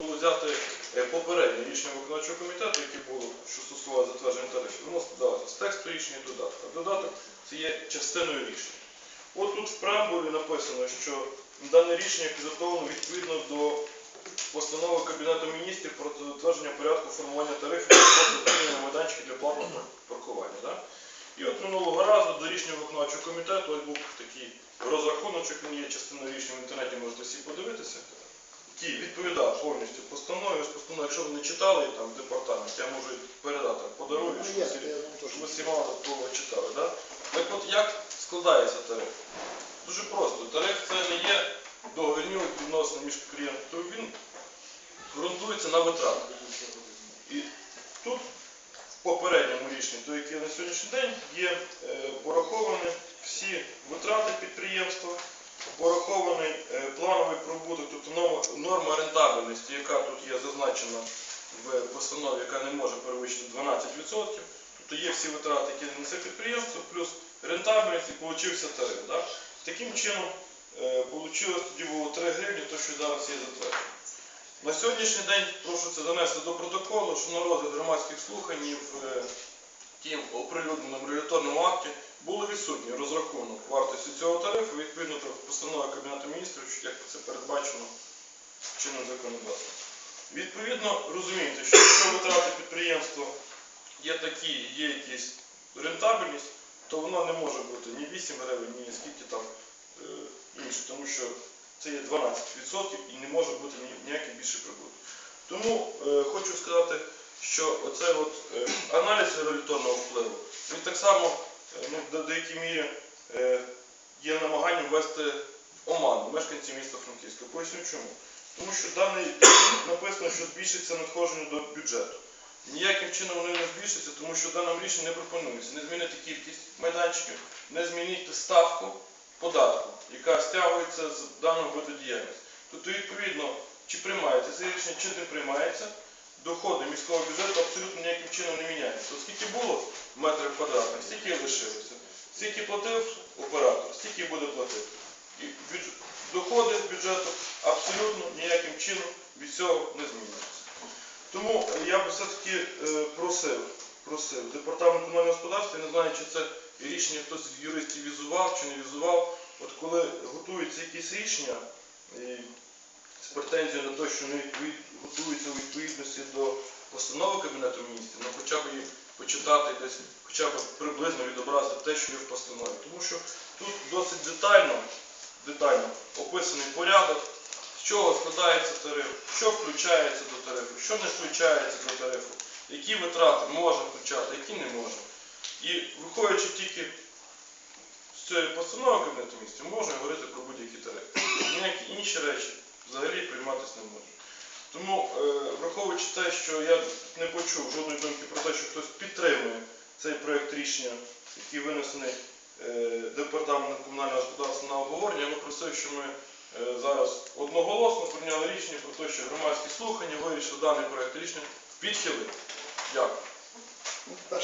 було взяти е, попереднє рішення виконавчого комітету, яке було, що стосувалося затвердження тарифів, воно складалося з тексту рішення і додатка. Додаток це є частиною рішення. От тут в преамбулі написано, що дане рішення підготовлено відповідно до постанови Кабінету міністрів про затвердження порядку формування тарифів на майданчики для платного паркування. Да? І от минулого разу до рішення виконавчого комітету ось був такий розрахуночок, він є частиною рішення в інтернеті, можете всі подивитися, який відповідав повністю постанові. Ось постанову, якщо ви не читали там в департаменті, я можу передати, подарую, Ну, щоб ви всі мало такого читали. Да? Так от як складається тариф? Дуже просто. Тариф це не є договірні відносини між то він ґрунтується на витратах. І тут в попередньому рішенні, то яке на сьогоднішній день, є е, пораховані всі витрати підприємства, порахований е, плановий прибуток, тобто норма, рентабельності, яка тут є зазначена в постанові, яка не може перевищити 12%. Тобто є всі витрати, які несе підприємство, плюс рентабельність і получився тариф. Да? Таким чином, е, получилось тоді було 3 гривні, то що зараз є затверджено. На сьогоднішній день прошу це занести до протоколу, що на розгляд громадських слухань в е, тім оприлюдненому регуляторному акті було відсутній розрахунок вартості цього тарифу відповідно до постанови Кабінету міністрів, це передбачено чинним законодавством. Відповідно, розумієте, що якщо витрати підприємства є такі, є якісь рентабельність, то воно не може бути ні 8 гривень, ні скільки там е, інше, тому що це є 12% і не може бути ні- ніякий більший прибуток. Тому е, хочу сказати, що оцей от, е, аналіз регуляторного впливу, він так само ну, до деякій мірі є намаганням ввести в оману мешканців міста Франківська. Поясню чому. Тому що даний написано, що збільшиться надходження до бюджету. Ніяким чином вони не збільшаться, тому що в даному рішенні не пропонується не змінити кількість майданчиків, не змінити ставку податку, яка стягується з даного виду діяльності. Тобто, відповідно, чи приймається це рішення, чи не приймається, доходи міського бюджету абсолютно ніяким чином не міняються. От скільки було метрів квадратних, стільки лишилося. Скільки платив оператор, стільки буде платити. І бюдж- доходи бюджету абсолютно ніяким чином від цього не змінюються. Тому я би все-таки е, просив, просив департамент комунального господарства, я не знаю, чи це рішення хтось з юристів візував чи не візував. От коли готуються якісь рішення з претензією на те, що вони готуються у відповідності до постанови Кабінету міністрів, ну хоча б її почитати десь, хоча б приблизно відобразити те, що є в постанові. Тому що тут досить детально, детально описаний порядок, з чого складається тариф, що включається до тарифу, що не включається до тарифу, які витрати можна включати, які не можна. І виходячи тільки з цієї постанови Кабінету міністрів, можна говорити про будь-які тарифи. Ніякі інші речі взагалі прийматися не можуть. Тому, е, враховуючи те, що я не почув жодної думки про те, що хтось підтримує цей проєкт рішення, який винесений е, департаментом комунального господарства на обговорення, би просив, що ми е, зараз одноголосно прийняли рішення про те, що громадські слухання вирішили даний проєкт рішення відхилити. Дякую. Ну,